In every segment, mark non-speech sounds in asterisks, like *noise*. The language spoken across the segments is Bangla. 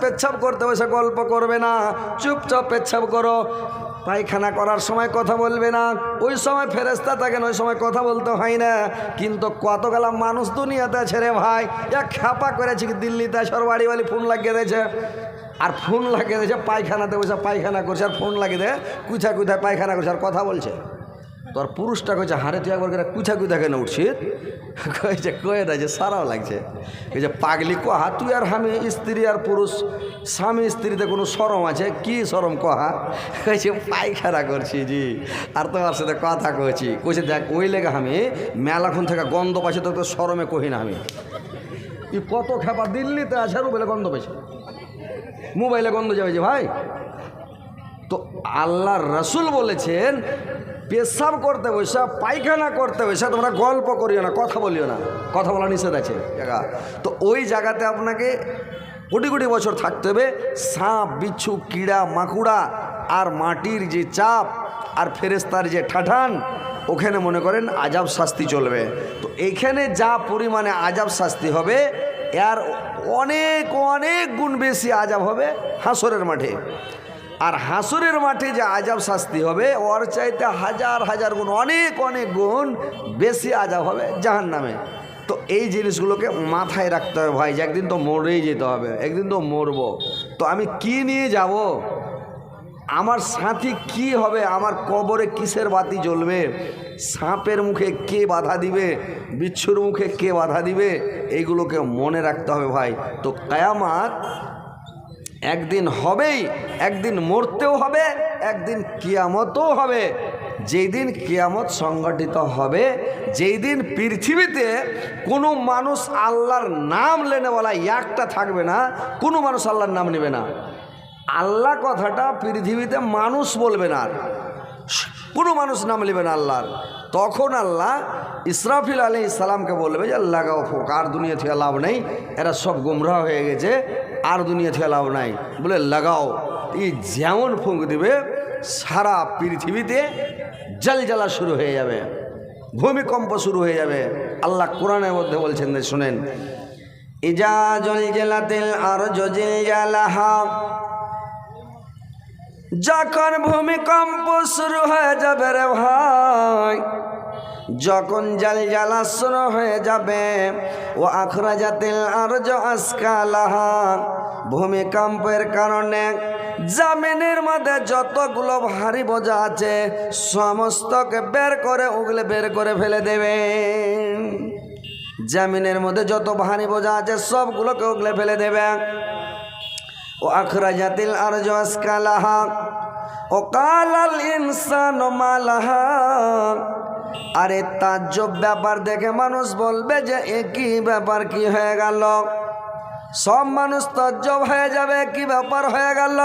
পেচ্ছাপ করতে বসে গল্প করবে না। চুপচাপ পেচ্ছাপ করো। পায়খানা করার সময় কথা বলবে না। ওই সময় ফেরেস্তা থাকেন, ওই সময় কথা বলতে হয় না। কিন্তু কতগুলা মানুষ দুনিয়াতে ছেড়ে ভাই? এক খাপা করেছে দিল্লিতে সর বাড়ি বাড়ি ফোন লাগিয়ে দিয়েছে। আর ফোন লাগিয়ে দিয়েছে, পায়খানাতে বসে পায়খানা করছে, আর ফোন লাগিয়ে দেয় কুথায় কুথায় পায়খানা করছে, আর কথা বলছে। তোর পুরুষটা কইছে, হারে তুই একবার করে কুছা কুথা কেন উঠছিস? কয়েছে কয়ে দেয় যে সারাও লাগছে। এই যে পাগলি কহা, তুই আর আমি, স্ত্রী আর পুরুষ, স্বামী স্ত্রীতে কোনো সরম আছে? কি সরম কহা? কয়েছে পায়খানা করছি জি, আর তোমার সাথে কথা কইছি। কইছে, দেখ, ওই লেগে আমি মেলাখন থেকে গন্ধ পাইছে তো তোর সরমে কহি না আমি। ই কত খেপা দিল্লিতে আছে আর বলে গন্ধ পাইছে? মোবাইলে গন্ধ যাবে যে ভাই। তো আল্লাহ রসুল বলেছেন পেশাব করতে বসে, পায়খানা করতে বসে, তোমরা গল্প করিও না, কথা বলিও না, কথা বলা নিষেধ আছে। জায়গা। তো ওই জায়গাতে আপনাকে কোটি কোটি বছর থাকতে হবে, সাপ, বিচ্ছু, কিড়া, মাকুড়া আর মাটির যে চাপ আর ফেরেস্তার যে ঠাঠান, ওখানে মনে করেন আজাব শাস্তি চলবে। তো এইখানে যা পরিমাণে আজাব শাস্তি হবে, এর অনেক অনেক গুণ বেশি আজাব হবে হাসরের মাঠে। আর হাসুরের মাঠে যে আজাব শাস্তি হবে, ওর চাইতে হাজার হাজার গুণ, অনেক অনেক গুণ বেশি আজাব হবে জাহান নামে তো এই জিনিসগুলোকে মাথায় রাখতে হবে ভাই, যে একদিন তো মরেই যেতে হবে, একদিন তো মরবো। তো আমি কি নিয়ে যাব? আমার সাথী কি হবে? আমার কবরে কিসের বাতি জ্বলবে? সাপের মুখে কে বাধা দিবে? বিচ্ছুর মুখে কে বাধা দিবে? এইগুলোকে মনে রাখতে হবে ভাই। তো কায়ামাত একদিন হবেই, একদিন মরতেও হবে, একদিন কিয়ামতও হবে। যেই দিন কিয়ামত সংগঠিত হবে যেই দিন পৃথিবীতে কোনো মানুষ আল্লাহর নাম লেনেওয়ালা একটা থাকবে না, কোনো মানুষ আল্লাহর নাম নেবে না। আল্লাহ কথাটা পৃথিবীতে মানুষ বলবে না কোনো মানুষ নাম নেবে না আল্লাহর। তখন আল্লাহ ইসরাফিল আলী ইসলামকে বলবে যে আল্লাহ ফোক, আর দুনিয়া থেকে লাভ নেই। এরা সব গুমরাহ হয়ে গেছে। আর দুনিয়া থেকে লাভ নাই। বলে, লাগাও। এই যেমন ফুঁক দিবে, সারা পৃথিবীতে জল জ্বালা শুরু হয়ে যাবে। ভূমিকম্প শুরু হয়ে যাবে। আল্লাহ কোরআনের মধ্যে বলছেন শুনেন, ইজা জল জেলাতিল আর যখন ভূমিকম্প শুরু হয়ে যাবে রে ভাই যখন জাল জ্বালা শুরু হয়ে যাবে, ও আখরা জাতিল আর আজকালাহা। ভূমিকম্পের কারণে জামিনের মধ্যে যতগুলো ভারী বোঝা আছে, সমস্তকে বের করে ওগুলো বের করে ফেলে দেবে। জামিনের মধ্যে যত ভারী বোঝা আছে, সবগুলোকে ওগুলো ফেলে দেবে। ও আখরাজাতিল আরজ আসকালাহা ও কালাল ইনসান মালাহা। আরে তাজ্জব ব্যাপার দেখে মানুষ বলবে যে একই ব্যাপার, কি হয়ে গেল? সব মানুষ তাজ্জব হয়ে যাবে, কি ব্যাপার হয়ে গেল?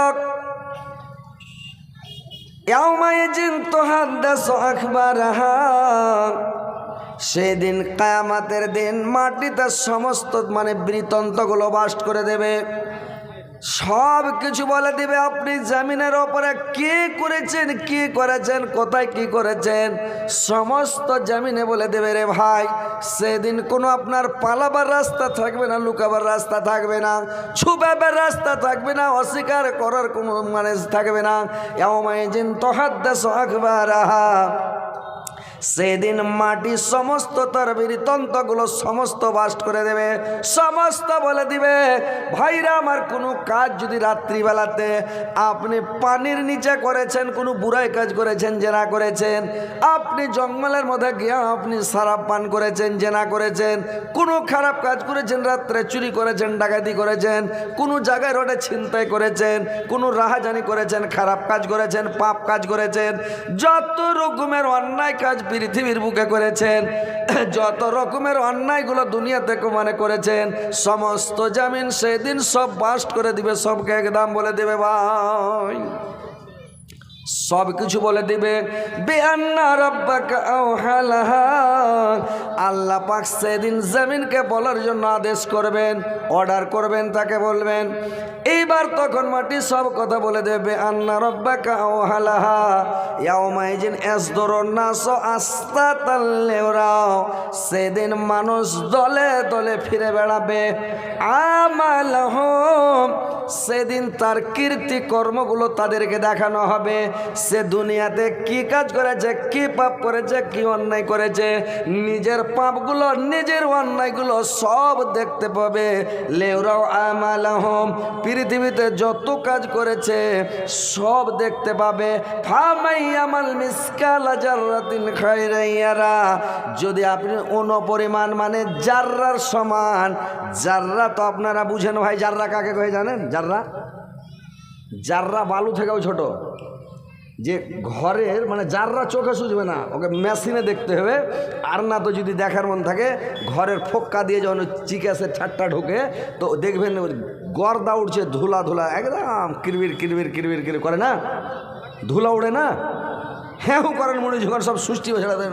সেদিন কায়ামাতের দিন মাটিতে সমস্ত মানে বৃতন্তগুলো বাস্ট করে দেবে। সব কিছু বলে দিবে, আপনি জামিনের ওপরে কি করেছেন কি করেছেন, কোথায় কি করেছেন, সমস্ত জামিনে বলে দেবে রে ভাই। সেদিন কোনো আপনার পালাবার রাস্তা থাকবে না, লুকাবার রাস্তা থাকবে না, ছুপাবার রাস্তা থাকবে না, অস্বীকার করার কোনো মানে থাকবে না। এমন তহাদ্দাস আকবার আহা সেদিন মাটি সমস্ত তার তন্ত্রগুলো সমস্ত বাস্ট করে দেবে, সমস্ত বলে দিবে, ভাইরা, আমার কোনো কাজ যদি রাত্রিবেলাতে আপনি পানির নিচে করেছেন, কোনো বুড়াই কাজ করেছেন, জেনা করেছেন, আপনি জঙ্গলের মধ্যে গিয়ে আপনি সারাপ পান করেছেন, জেনা করেছেন, কোনো খারাপ কাজ করেছেন, রাত্রে চুরি করেছেন, ডাকাতি করেছেন, কোনো জায়গায় রোডে ছিনতাই করেছেন, কোনো রাহাজানি করেছেন, খারাপ কাজ করেছেন, পাপ কাজ করেছেন, যত রকমের অন্যায় কাজ পৃথিবীর বুকে করেছেন, যত রকমের অন্যায়গুলো দুনিয়াতে মানে করেছেন, সমস্ত জামিন সেদিন সব বাস্ট করে দিবে, সবকে একদম বলে দেবে, ভাই। সব কিছু বলে দিবে। আল্লাহ পাক সেদিন জমিনকে বলার জন্য আদেশ করবেন অর্ডার করবেন, তাকে বলবেন। এইবার তখন মাটি সব কথা বলে দেবে আন্না আস্তাতাল্লিরাও সেদিন মানুষ দলে দলে ফিরে বেড়াবে। আমালহুম। সেদিন তার কীর্তি কর্মগুলো তাদেরকে দেখানো হবে। সে দুনিয়াতে কি কাজ করেছে, কি পাপ করেছে, কি অন্যায় করেছে, নিজের পাপগুলো, নিজের অন্যায়গুলো সব দেখতে পাবে। লেউরাও আমালাহম, পৃথিবীতে যত কাজ করেছে সব দেখতে পাবে। ফামাই আমাল মিসকাল জাররাতিন খায়রাইয়ারা যদি আপনি অনুপরিমাণ মানে জাররার সমান, জাররা তো আপনারা বুঝেন ভাই, জাররা কাকে কয়ে জানেন? জাররা? জাররা বালু থেকেও ছোট। যে ঘরের মানে যাররা চোখে সুঝবে না, ওকে মেশিনে দেখতে হবে। আর না তো যদি দেখার মন থাকে, ঘরের ফোক্কা দিয়ে যখন চিকাসে ঠাট্টা ঢোকে, তো দেখবেন গর্দা উঠছে ধুলা ধুলা, একদম কিরবির কিরবির কিরবির কির করে না? ধুলা উড়ে না? হ্যাঁ করেন মনে যখন সব সুষ্টি ছেড়ে দেন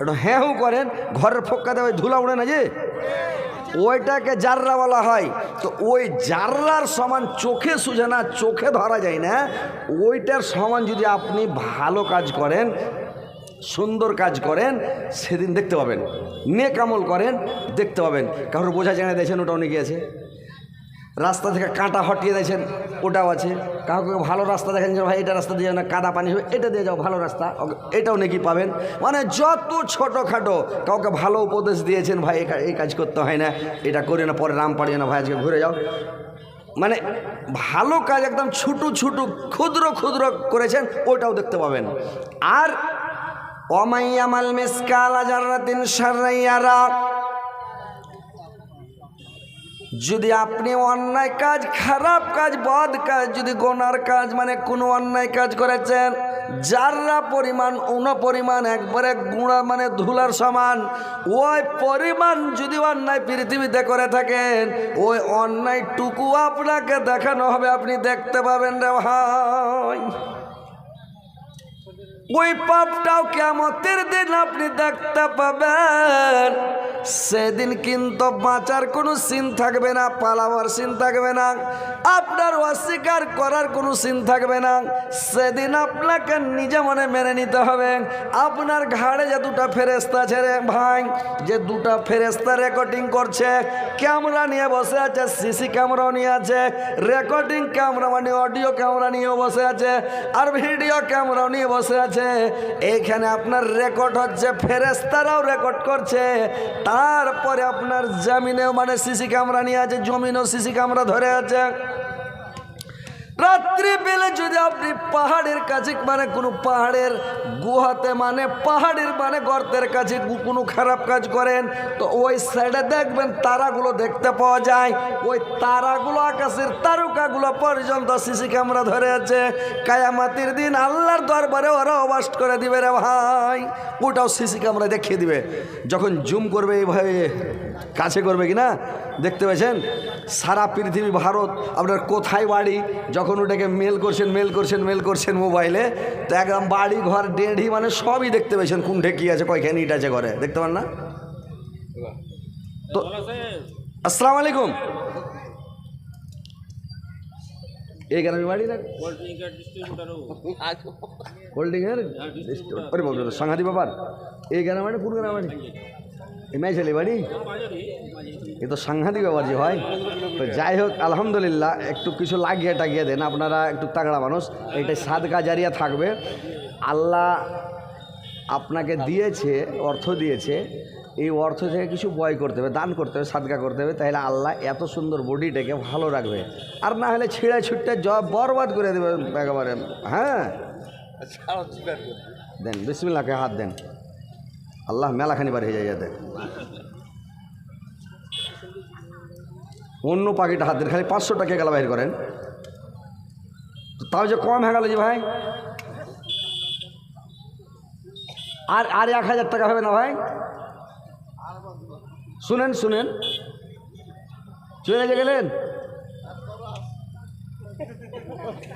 একটু হ্যাঁ করেন, ঘরের ফোক্কা দেওয়া ধুলা উড়ে না যে? ওইটাকে জাররা বলা হয়। তো ওই জাররার সমান চোখে সুঝে না চোখে ধরা যায় না। ওইটার সমান যদি আপনি ভালো কাজ করেন, সুন্দর কাজ করেন, সেদিন দেখতে পাবেন। নেকামল করেন, দেখতে পাবেন। কারোর বোঝা জেনে দিয়েছেন ওটা অনেকে আছে। রাস্তা থেকে কাঁটা হটিয়ে দিয়েছেন, ওটাও আছে। কাউকে ভালো রাস্তা দেখেন যে ভাই, এটা রাস্তা দিয়ে না কাদা পানি হবে এটা দিয়ে যাও, ভালো রাস্তা। এটাও নাকি পাবেন। মানে যত ছোটোখাটো কাউকে ভালো উপদেশ দিয়েছেন, ভাই এই কাজ করতে হয় না। এটা করে না, পরে রাম পাড়িয়ে না, ভাই, আজকে ঘুরে যাও। মানে ভালো কাজ একদম ছুটু ছুটু, ক্ষুদ্র ক্ষুদ্র করেছেন, ওটাও দেখতে পাবেন। আর অমাইয়া অমাইয়ামাল মিসকাল আজারাতিন সারাইয়ারা যদি আপনি অন্যায় কাজ, খারাপ কাজ, বদ কাজ, যদি গোনার কাজ মানে কোনো অন্যায় কাজ করেছেন, যাররা পরিমাণ উন পরিমাণ একবারে গুঁড়া মানে ধুলার সমান, ওই পরিমাণ যদি অন্যায় পৃথিবীতে করে থাকেন, ওই অন্যায়টুকু আপনাকে দেখানো হবে, আপনি দেখতে পাবেন রে ভাই। ওই পাপটাও কেমতের দিন আপনি দেখতে পাবেন। সেদিন কিন্তু বাঁচার কোনো সিন থাকবে না, পালাবার সিন থাকবে না, আপনার অস্বীকার করার কোনো সিন থাকবে না। সেদিন আপনাকে নিজে মনে মেনে নিতে হবে, আপনার ঘাড়ে যে দুটা ফেরেস্তা ছেড়ে ভাই, যে দুটা ফেরেস্তা রেকর্ডিং করছে ক্যামেরা নিয়ে বসে আছে সিসি ক্যামেরাও নিয়ে আছে রেকর্ডিং ক্যামেরা মানে অডিও ক্যামেরা নিয়ে বসে আছে, আর ভিডিও ক্যামেরাও নিয়ে বসে আছে। এইখানে আপনার রেকর্ড হচ্ছে ফেরেস্তারাও রেকর্ড করছে তারপরে আপনার জমিনেও মানে সিসি ক্যামেরা নিয়ে আছে, জমিনও সিসি ক্যামেরা ধরে আছে। রাত্রি বেলে যদি আপনি পাহাড়ের কাছে মানে কোনো পাহাড়ের গুহাতে মানে পাহাড়ের মানে গর্তের কাছে কোনো খারাপ কাজ করেন, তো ওই সাইডে দেখবেন তারাগুলো দেখতে পাওয়া যায়। ওই তারাগুলো আকাশের তারকাগুলো পর্যন্ত সিসি ক্যামেরা ধরে আছে। কায়ামাতির দিন আল্লাহর দরবারে ওরা অবাস্ট করে দিবে রে ভাই। ওটাও সিসি ক্যামেরা দেখিয়ে দিবে। যখন জুম করবে এইভাবে কাছে করবে কি না দেখতে পেয়েছেন সারা পৃথিবী, ভারত, আপনার কোথায় বাড়ি? যখন ওটাকে মেল করছেন মেল করছেন মেল করছেন মোবাইলে তো একদম বাড়ি ঘর ডেঢি মানে সবই দেখতে পেয়েছেন কোনঠে কী আছে কয়খানে ইট আছে ঘরে দেখতে পান না? তো আসসালামু আলাইকুম। এই গ্রামের বাড়ি না? *laughs* হোল্ডিং এর? ওরে বাবু সাংঘাতি ব্যাপার। এই গ্রামে বাড়ি কোন গ্রামে বাড়ি? এ তো সাংঘাতিক ব্যাপার যে ভাই। তো যাই হোক আলহামদুলিল্লাহ একটু কিছু লাগিয়ে টাগিয়ে দেন। আপনারা একটু তাগড়া মানুষ এইটাই সাদকা জারিয়া থাকবে। আল্লাহ আপনাকে দিয়েছে অর্থ দিয়েছে। এই অর্থ থেকে কিছু বয় করতে হবে দান করতে হবে সাদকা করতে হবে। তাহলে আল্লাহ এত সুন্দর বডিটাকে ভালো রাখবে। আর না হলে ছিঁড়ে ছুটতে জব বরবাদ করে দেবে একেবারে। হ্যাঁ? দেন বিসমিল্লাহকে হাত দেন। আল্লাহ মেলাখানি বার হয়ে যায় যাতে অন্য পাখিটা হাত দেন খালি পাঁচশো টাকা গেলা বাইর করেন। তাও যে কম হয়ে গেল যে ভাই। আর আর এক হাজার টাকা হবে না ভাই? শুনেন শুনেন। চলে গেলেন?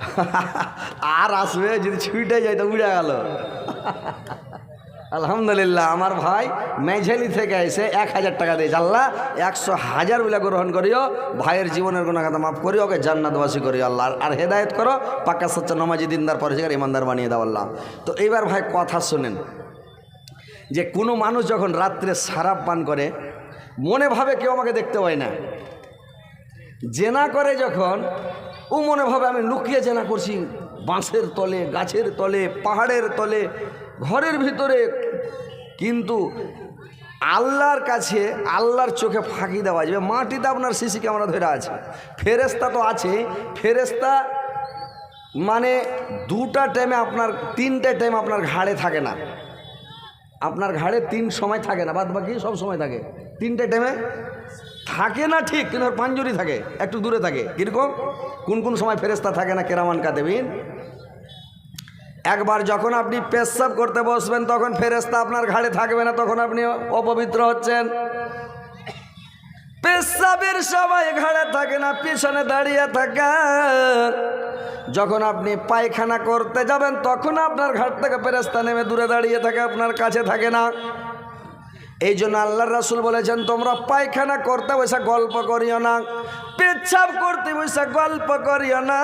*laughs* আর আসবে, যদি ছুটে যায়, তো উড়ে গেল। *laughs* আলহামদুলিল্লাহ, আমার ভাই মেঝেলি থেকে এসে এক হাজার টাকা দিয়েছে। আল্লাহ, একশো হাজার বিলা গ্রহণ করিও, ভাইয়ের জীবনের কোনো কথা মাফ করিও, ওকে জান্নাতবাসী করিও আল্লাহ। আর- হেদায়ত করো পাক্কা সচ্চা নমাজি দিনদার পরিষ্কার ইমানদার বানিয়ে দাও আল্লাহ। তো এইবার ভাই কথা শোনেন, যে কোনো মানুষ যখন রাত্রে সারাপ পান করে, মনে ভাবে কেউ আমাকে দেখতে পায় না। জেনা করে যখন, ও মনে ভাবে আমি লুকিয়ে জেনা করছি, বাঁশের তলে, গাছের তলে, পাহাড়ের তলে ঘরের ভিতরে কিন্তু আল্লাহর কাছে আল্লাহর চোখে ফাঁকি দেওয়া যাবে। মাটিতে আপনার সিসি ক্যামেরা ধরে আছে। ফেরেস্তা তো আছে ফেরেস্তা মানে দুটা টাইমে আপনার, তিনটে টাইম আপনার ঘাড়ে থাকে না। আপনার ঘাড়ে তিন সময় থাকে না বাদ বাকি সব সময় থাকে। তিনটে টাইমে থাকে না ঠিক, কিন্তু পাঞ্জুরি থাকে, একটু দূরে থাকে। কীরকম? কোন কোন সময় ফেরেস্তা থাকে না, কেরামান কাদেবিন? একবার যখন আপনি পেশাব করতে বসবেন, তখন ফেরেস্তা আপনার ঘাড়ে থাকবে না, তখন আপনি অপবিত্র হচ্ছেন। পেশাবের সবাই ঘাড়ে থাকে না, পিছনে দাঁড়িয়ে থাকে। যখন আপনি পায়খানা করতে যাবেন, তখন আপনার ঘাট থেকে ফেরেস্তা নেমে দূরে দাঁড়িয়ে থাকে, আপনার কাছে থাকে না। এই জন্য আল্লাহর রাসুল বলেছেন, তোমরা পায়খানা করতে বসে গল্প করিও না, পেচ্ছাপ করতে বসে গল্প করিও না।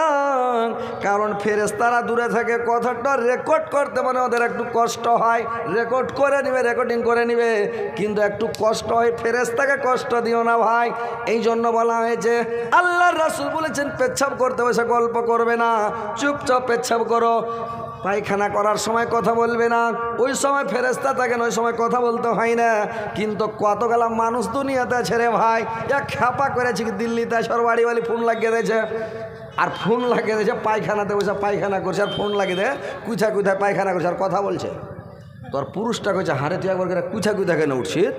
কারণ ফেরেস্তারা দূরে থাকে কথাটা রেকর্ড করতে মানে ওদের একটু কষ্ট হয়। রেকর্ড করে নিবে রেকর্ডিং করে নিবে। কিন্তু একটু কষ্ট হয় ফেরেস্তাকে কষ্ট দিও না ভাই। এই জন্য বলা হয়েছে, আল্লাহর রাসুল বলেছেন, পেচ্ছাপ করতে বসে গল্প করবে না। চুপচাপ পেচ্ছাপ করো। পায়খানা করার সময় কথা বলবে না। ওই সময় ফেরেস্তা থাকেন ওই সময় কথা বলতে হয় না। কিন্তু কতগুলা মানুষ দুনিয়াতে আছে রে ভাই। এক খ্যাপা করেছে দিল্লিতে সরবাড়ি বাড়ি ফোন লাগিয়ে দিয়েছে। আর ফোন লাগিয়ে দিয়েছে, পায়খানাতে বসে পায়খানা করছে, আর ফোন লাগিয়ে দেয় কুথা কুথায় পায়খানা করছে, আর কথা বলছে। তোর পুরুষটা কইছে, হারে তুই একবার করে কুথা কুথা কেন উঠছিস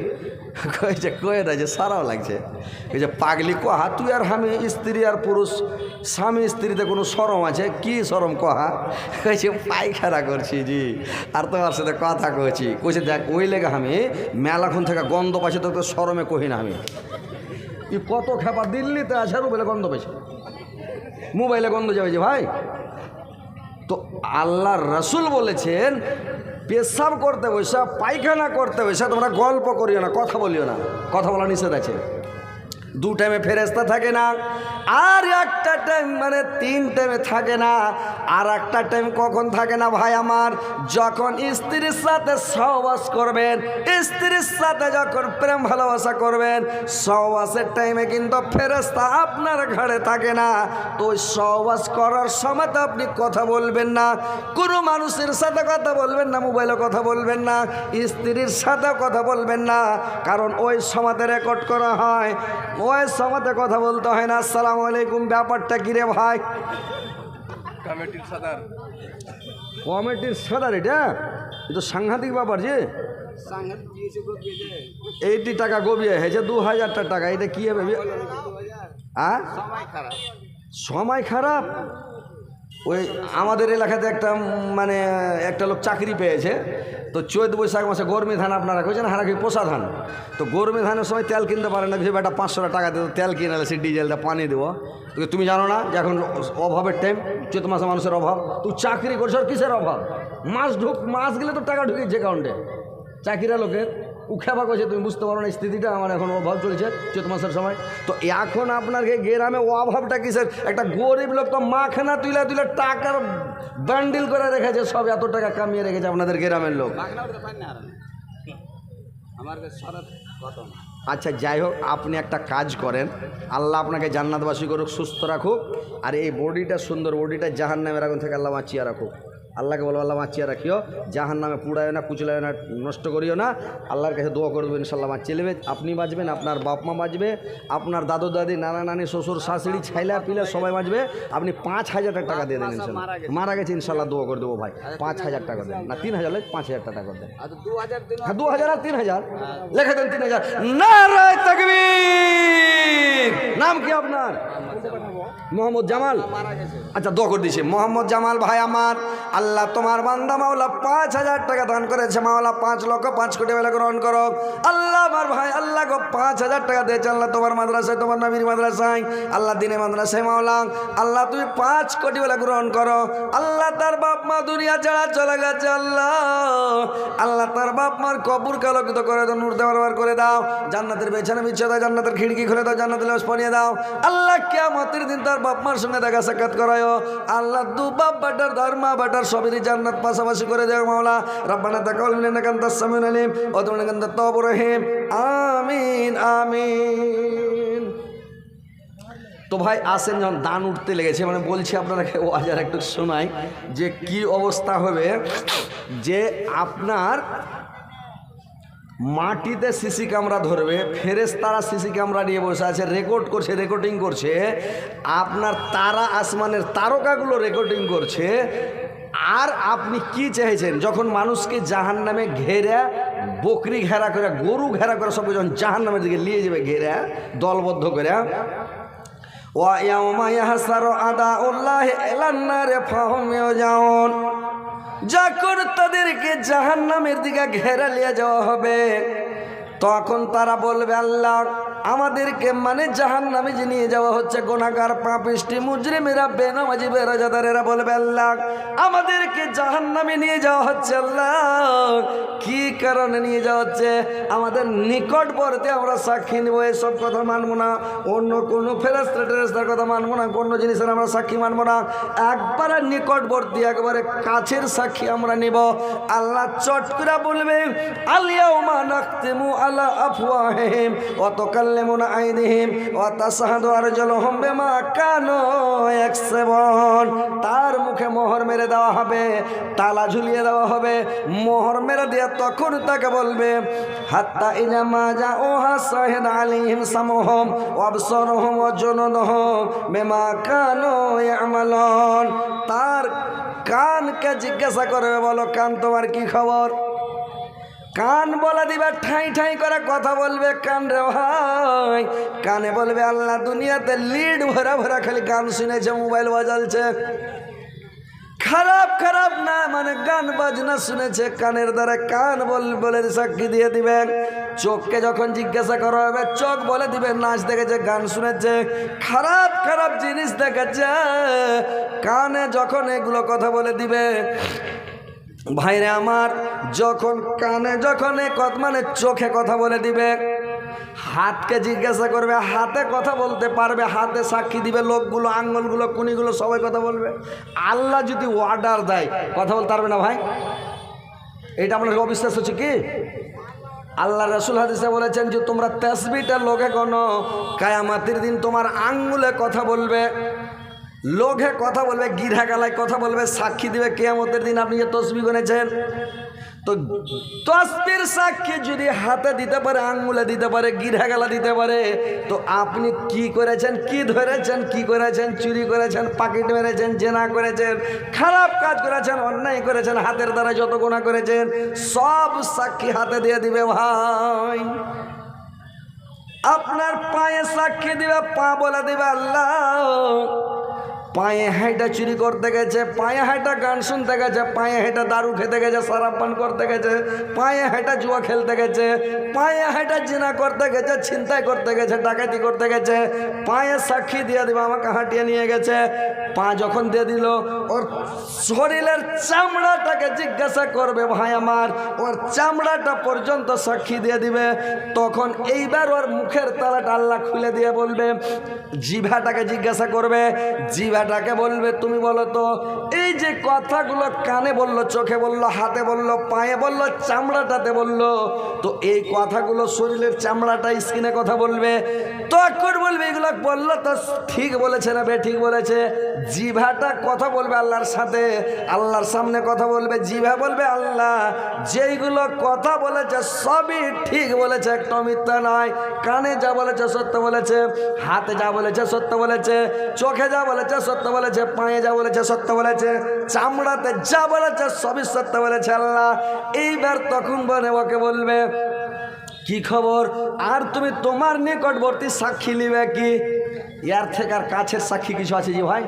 কয়েছে কয়ে না যে সারাও লাগছে। এই যে পাগলি কহা? তুই আর আমি, স্ত্রী আর পুরুষ, স্বামী স্ত্রীতে কোনো সরম আছে? কি সরম কহা? কইছে, পায়খানা করছি জি, আর তোমার সাথে কথা কয়েছি কইছে, দেখ, ওই লেগে আমি মেলাখন থেকে গন্ধ পাইছে, তোকে সরমে কহি না আমি। ই কত খেপা দিল্লিতে আছে আর মোবাইলে গন্ধ পাইছে। মোবাইলে গন্ধ যাবে যে ভাই। তো আল্লাহর রসুল বলেছেন পেশাব করতে বসে, পায়খানা করতে বসে, তোমরা গল্প করিও না, কথা বলিও না। কথা বলা নিষেধ আছে। দু টাইমে ফেরেস্তা থাকে না, আর একটা টাইম মানে তিন টাইমে থাকে না, আর একটা টাইম কখন থাকে না ভাই আমার? যখন স্ত্রীর সাথে সহবাস করবেন, স্ত্রীর সাথে যখন প্রেম ভালোবাসা করবেন, সহবাসের টাইমে কিন্তু ফেরেস্তা আপনার ঘরে থাকে না। তো সহবাস করার সময় তো আপনি কথা বলবেন না, কোনো মানুষের সাথে কথা বলবেন না, মোবাইলে কথা বলবেন না, স্ত্রীর সাথে কথা বলবেন না, কারণ ওই সময়তে রেকর্ড করা হয়। ওই সমাতে কথা বলতে হয় না। আসসালামু আলাইকুম ব্যাপারটা কিরে ভাই? কমিটির সাদার। কমিটির সাদার এটা? এটা সাংঘাতিক ব্যাপার যে। এইটি টাকা গবিয়ে হয়েছে দু হাজারটা টাকা। এটা কি হবে? সময় খারাপ। সময় খারাপ? ওই আমাদের এলাকাতে একটা মানে একটা লোক চাকরি পেয়েছে। তো চৈত বৈশাখ মাসে গরমি ধান আপনারা কইছেন, হারা কি পোষা ধান? তো গরমি ধানের সময় তেল কিনতে পারে না ভেবে একটা পাঁচশো টাকা দেবো তেল কিনে সে ডিজেলটা পানি দেবো। তুমি জানো না যে এখন অভাবের টাইম চৈত মাসে মানুষের অভাব। তুই চাকরি করছ আর কিসের অভাব? মাস ঢুক, মাস গেলে তো টাকা ঢুকেছে অ্যাকাউন্টে চাকরিরা লোকের। উখেবা করছে তুমি বুঝতে পারো না স্থিতিটা আমার এখন অভাব চলছে চৈত মাসের সময়। তো এখন আপনার গ্রামে অভাবটা কিসের? একটা গরিব লোক তো মাখানা তুলে তুলে টাকার বান্ডিল করে রেখেছে সব এত টাকা কামিয়ে রেখেছে আপনাদের গ্রামের লোক। আচ্ছা যাই হোক আপনি একটা কাজ করেন। আল্লাহ আপনাকে জান্নাতবাসী করুক সুস্থ রাখুক আর এই বডিটা সুন্দর বডিটা জাহান নামের আগুন থেকে আল্লাহ বাঁচিয়ে রাখুক। আল্লাহকে বলো আল্লাহ বাঁচিয়ে রাখিও। জাহান নামে পুড়ায় না কুচলায় না নষ্ট করিও না। আল্লাহর কাছে দোয়া করে দেবেন ইনশাল্লাহ বাঁচিয়ে নেবে। আপনি বাঁচবেন আপনার বাপ মা বাঁচবে আপনার দাদু দাদি নানা নানি শ্বশুর শাশুড়ি ছাইলা পিলা সবাই বাঁচবে। আপনি পাঁচ হাজার টাকা দিয়ে দেন ইনশাল্লাহ। মারা গেছে। ইনশাল্লাহ দোয়া করে দেবো ভাই। পাঁচ হাজার টাকা দেন। না তিন হাজার পাঁচ হাজার টাকা করে দেন। হাজার হ্যাঁ দু হাজার আর তিন হাজার। লেখে দেন তিন হাজার। নারায় তাকবীর। নাম কি আপনার? মোহাম্মদ জামাল। আচ্ছা দোয়া করে দিছে মোহাম্মদ জামাল ভাই আমার আল্লাহ আল্লাহ, তোমার বান্দা মাওলা পাঁচ হাজার টাকা দান করেছে। মাওলা, পাঁচ লক্ষ পাঁচ কোটি বেলা গ্রহণ করো। আল্লাহ আমার ভাই, আল্লাহ গো, পাঁচ হাজার টাকা দিয়েছে আল্লাহ তোমার মাদ্রাসায়, তোমার নবীর মাদ্রাসায়। আল্লাহ দিনে মাদ্রাসায় মাওলা, আল্লাহ তুমি পাঁচ কোটি বেলা গ্রহণ করো। আল্লাহ তার বাপ মা দুনিয়া ছাড়া চলে গেছে, আল্লাহ। আল্লাহ তার বাপ মার কবুর কালকিত করে দাও, নূর দেওয়ার করে দাও। জান্নাতের বেছানা বিচ্ছে দাও জান্নাতের খিড়কি খুলে দাও, জান্নাতের লেবাস পরিয়ে দাও। আল্লাহ কেমতের দিন তার বাপ মার সঙ্গে দেখা সাক্ষাৎ করায়। আল্লাহ দু বাপ বাটার ধর্মা বাটার সবেরই জান্নাত পাশাপাশি করে দেও মাওলা। রব্বানা তাকাল মিনানা কান্তাস সামিউল আলিম ওয়া তুমিনা কান্তাত তাওয়াবুর রহিম। আমিন আমিন। তো ভাই, আসেন যখন দান উঠতে লেগেছে মানে বলছি আপনারাকে ও আজার একটু শোনাই যে কি অবস্থা হবে, যে আপনার মাটিতে সিসি ক্যামেরা ধরবে ফেরেস তারা সিসি ক্যামেরা নিয়ে বসে আছে রেকর্ড করছে রেকর্ডিং করছে, আপনার তারা আসমানের তারকাগুলো রেকর্ডিং করছে আর আপনি কি চেয়েছেন যখন মানুষকে জাহান নামে ঘেরা, বকরি ঘেরা করে, গরু ঘেরা করে সব যখন জাহান নামের দিকে নিয়ে যাবে ঘেরা, দলবদ্ধ করে যখন তাদেরকে জাহান নামের দিকে ঘেরা লিয়ে যাওয়া হবে। তখন তারা বলবে, আল্লাহ আমাদেরকে মানে জাহান নামে যে নিয়ে যাওয়া হচ্ছে গোনাগার পাপিষ্টি মুজরিমেরা বেনামাজি বেরাজাদারেরা বলবে, আল্লাহ, আমাদেরকে জাহান নামে নিয়ে যাওয়া হচ্ছে, আল্লাহ। কি কারণে নিয়ে যাওয়া হচ্ছে? আমাদের নিকটবর্তী আমরা সাক্ষী নিব, এসব কথা মানবো না। অন্য কোনো ফেরাস্তা টেরাস্তার কথা মানবো না, কোনো জিনিসের আমরা সাক্ষী মানবো না। একবারে নিকটবর্তী, একবারে কাছের সাক্ষী আমরা নিব। আল্লাহ চট করে বলবে আলিয়াউমা নাখতিমু আলা আফওয়াহিম ওয়া তুকাল্লিমুনা আইদিহিম ওয়া তাশহাদু আরজুলুহুম বিমা কানু ইয়াকসিবুন। তার মুখে মোহর মেরে দেওয়া হবে, তালা ঝুলিয়ে দেওয়া হবে। মোহর মেরে দিয়ে তখন তাকে বলবে, হাত্তা ইজা মা যা ও হাসাহিদ আলিহিম সামুহুম আবসারুহুম ওয়া জুনুদুহুম বিমা কানু ইয়ামালুন। তার কানকে জিজ্ঞাসা করবে, বলো কান তোমার কি খবর? কান বলে দিবে, ঠাই ঠাই করে কথা বলবে কান রে ভাই। কানে বলবে, আল্লাহ দুনিয়াতে লিড ভরা ভরা খালি গান শুনেছে মোবাইল বাজালছে। খারাপ খারাপ না মানে গান বাজনা শুনেছে, কানের দ্বারা কান বল, বলে সাক্ষী দিয়ে দিবেন চোখকে যখন জিজ্ঞাসা করা হবে, চোখ বলে দিবে, নাচ দেখেছে, গান শুনেছে। খারাপ খারাপ জিনিস দেখেছে। কানে যখন এগুলো কথা বলে দিবে ভাইরে আমার, যখন কানে যখন মানে চোখে কথা বলে দিবে, হাতকে জিজ্ঞাসা করবে, হাতে কথা বলতে পারবে, হাতে সাক্ষী দিবে, লোকগুলো, আঙ্গুলগুলো, কুনিগুলো, সবাই কথা বলবে। আল্লাহ যদি অর্ডার দেয়, কথা বলতে পারবে না ভাই? এটা আপনার অবিশ্বাস হচ্ছে কি? আল্লাহ রসুল হাদিসে বলেছেন যে, তোমরা তেসবিটা লোকে কোনো কায়ামাতির দিন তোমার আঙ্গুলে কথা বলবে। লোকে কথা বলবে গিরা গালায় কথা বলবে, সাক্ষী দিবে, কেয়ামতের দিন আপনি যে তসবি গনেছেন তো তসবির সাক্ষী যদি হাতে দিতে পারে, আঙ্গুলে দিতে পারে গিরা গালা দিতে পারে, তো আপনি কি করেছেন, কি ধরেছেন, কি করেছেন, চুরি করেছেন, পাকিট মেরেছেন, জেনা করেছেন, খারাপ কাজ করেছেন, অন্যায় করেছেন, হাতের দ্বারা যত গোনা করেছেন, সব সাক্ষী হাতে দিয়ে দিবে ভাই। আপনার পায়ে সাক্ষী দিবে, পা বলে দিবে আল্লাহ। পায়ে হাইটা চুরি করতে গেছে, পায়ে হাইটা গান শুনতে গেছে, পায়ে হাইটা দারু খেতে গেছে সারাপ পান করতে গেছে, পায়ে হাইটা জুয়া খেলতে গেছে, পায়ে হাইটা জিনা করতে গেছে, ছিনতাই করতে গেছে, ডাকাতি করতে গেছে, পায়ে সাক্ষী দিয়ে দিবে, আমাকে হাঁটিয়ে নিয়ে গেছে। পা যখন দিয়ে দিল, ওর শরীরের চামড়াটাকে জিজ্ঞাসা করবে, ভাই আমার, ওর চামড়াটা পর্যন্ত সাক্ষী দিয়ে দিবে। তখন এইবার ওর মুখের তালাটা আল্লাহ খুলে দিয়ে বলবে জিভাটাকে জিজ্ঞাসা করবে জিভাটাকে বলবে, তুমি বলো তো, এই যে কথাগুলো কানে বলল, চোখে বলল, হাতে বলল, পায়ে বলল, চামড়াটাতে বলল, তো এই কথাগুলো শরীরের চামড়াটা স্কিনে কথা বলবে, তখন বলবে, এগুলো বলল তো ঠিক বলেছে না বে, ঠিক বলেছে। জিভাটা কথা বলবে আল্লাহর সাথে, আল্লাহর সামনে কথা বলবে, জিভা বলবে, আল্লাহ, যেইগুলো কথা বলেছে সবই ঠিক বলেছে, একটা মিথ্যা নয়। কানে যা বলেছে সত্য বলেছে, হাতে যা বলেছে সত্য বলেছে, চোখে যা বলেছে সত্য বলেছে, পায়ে যা বলেছে, সত্য বলেছে, চামড়াতে যা বলেছে, সবই সত্য বলেছে আল্লাহ। এইবার তখন বলে ওকে বলবে, কি খবর? আর তুমি তোমার নিকটবর্তী সাক্ষী নিবে কি? ইয়ার থেকে আর কাছের সাক্ষী কিছু আছে যে ভাই,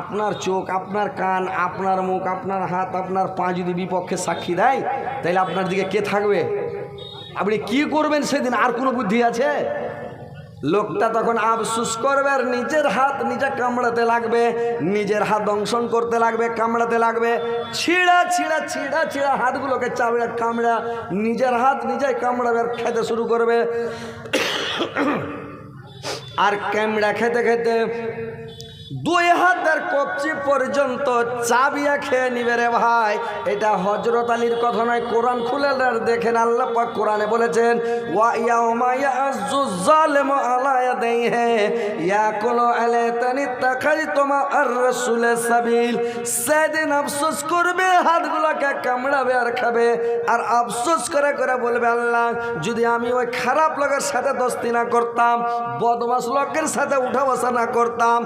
আপনার চোখ, আপনার কান, আপনার মুখ, আপনার হাত, আপনার পা যদি বিপক্ষে সাক্ষী দেয়, তাহলে আপনার দিকে কে থাকবে? আপনি কি করবেন সেদিন? আর কোনো বুদ্ধি আছে? লোকটা তখন আফসুস করবে আর নিজের হাত নিজে কামড়াতে লাগবে, নিজের হাত দংশন করতে লাগবে, কামড়াতে লাগবে। ছিঁড়া ছিঁড়া ছিঁড়া ছিঁড়া হাতগুলোকে চাবড়া, কামড়া, নিজের হাত নিজেই কামড়াবে আর খেতে শুরু করবে। আর ক্যামড়া খেতে খেতে দুই হাতের কবচি পর্যন্ত চাবিয়া খেয়ে নিবে রে ভাই। এটা হজরত আলীর কথা নয়, কোরআন খুলে দেখেন আল্লাহ পাক কোরআনে বলেছেন, ওয়া ইয়াউমা ইয়াযু যালিমু আলা ইয়াদাইহি ইয়াকুলু আলাইতানি তাখাইতুমা আর রাসূলের সাবিল, সেদিন আফসোস করবে, হাতগুলোকে কামড়াবে আর খাবে, আর আফসোস করে করে বলবে, আল্লাহ, যদি আমি ওই খারাপ লোকের সাথে দোস্তি না করতাম বদমাস লোকের সাথে উঠা বসা না করতাম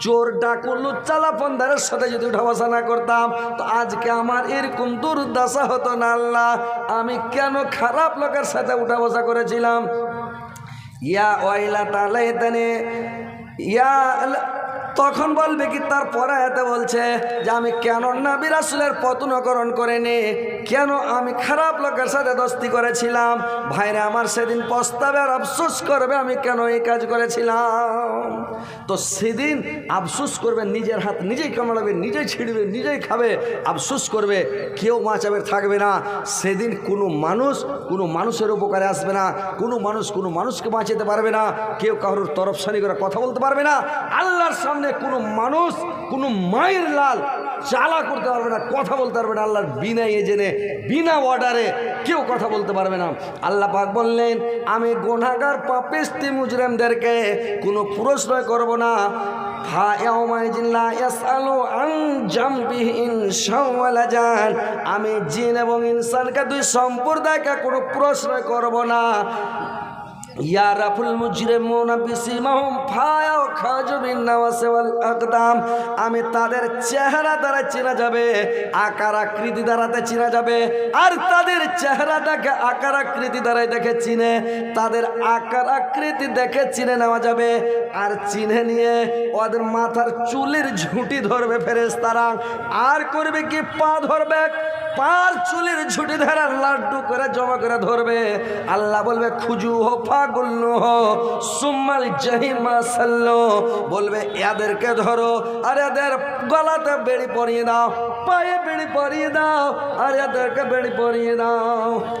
চোর ডাকু চালা পন্দারের সাথে যদি উঠা না করতাম, তো আজকে আমার এরকম দুর্দশা হতো না আল্লাহ। আমি কেন খারাপ লোকের সাথে উঠা বসা করেছিলাম? ইয়া ওয়াইলা তালাইতানে ইয়া তখন বলবে কি, তার পরে এতে বলছে যে, আমি কেন নবী রাসুলের পতনকরণ করে নে কেন আমি খারাপ লোকের সাথে দোস্তি করেছিলাম? ভাইরা, আমার সেদিন পস্তাবে আর আফসোস করবে, আমি কেন এই কাজ করেছিলাম? তো সেদিন আফসোস করবে, নিজের হাত নিজেই কামড়াবে, নিজেই ছিঁড়বে, নিজেই খাবে, আফসোস করবে, কেউ বাঁচাবে থাকবে না। সেদিন কোনো মানুষ কোনো মানুষের উপকারে আসবে না, কোনো মানুষ কোনো মানুষকে বাঁচাতে পারবে না, কেউ কারোর তরফ সারি করে কথা বলতে পারবে না। আল্লাহর সামনে কোনো মানুষ, কোনো মায়ের লাল চালা করতে পারবে না, কথা বলতে পারবে না। আল্লাহর বিনা এজেনে বিনা অর্ডারে কেউ কথা বলতে পারবে না। আল্লাহ পাক বললেন, আমি গোনাগার পাপেস্তি মুজরেমদেরকে কোনো প্রশ্ন করব না। আমি জিন এবং ইনসানকে দুই সম্প্রদায়কে কোনো প্রশ্ন করব না। আমি তাদের চেহারা দ্বারা চেনা যাবে, আকার আকৃতি দ্বারাতে চেনা যাবে, আর তাদের চেহারাটাকে আকার আকৃতি দ্বারাই দেখে চিনে, তাদের আকার আকৃতি দেখে চিনে নেওয়া যাবে। আর চিনে নিয়ে ওদের মাথার চুলের ঝুঁটি ধরবে ফেরেস তারা আর করবে কি? পা ধরবে। পার চুলের ঝুঁটি ধরে লাড্ডু করে জমা করে ধরবে। আল্লাহ বলবে, খুজু হো ফাগুল্লু হো, সুম্মাল জাহিমা সাল্লো। বলবে, এদেরকে ধরো। আর এদের গলাতে বেড়ি পরিয়ে দাও, পায়ে বেড়ি পরিয়ে দাও, আর এদেরকে বেড়ি পরিয়ে দাও।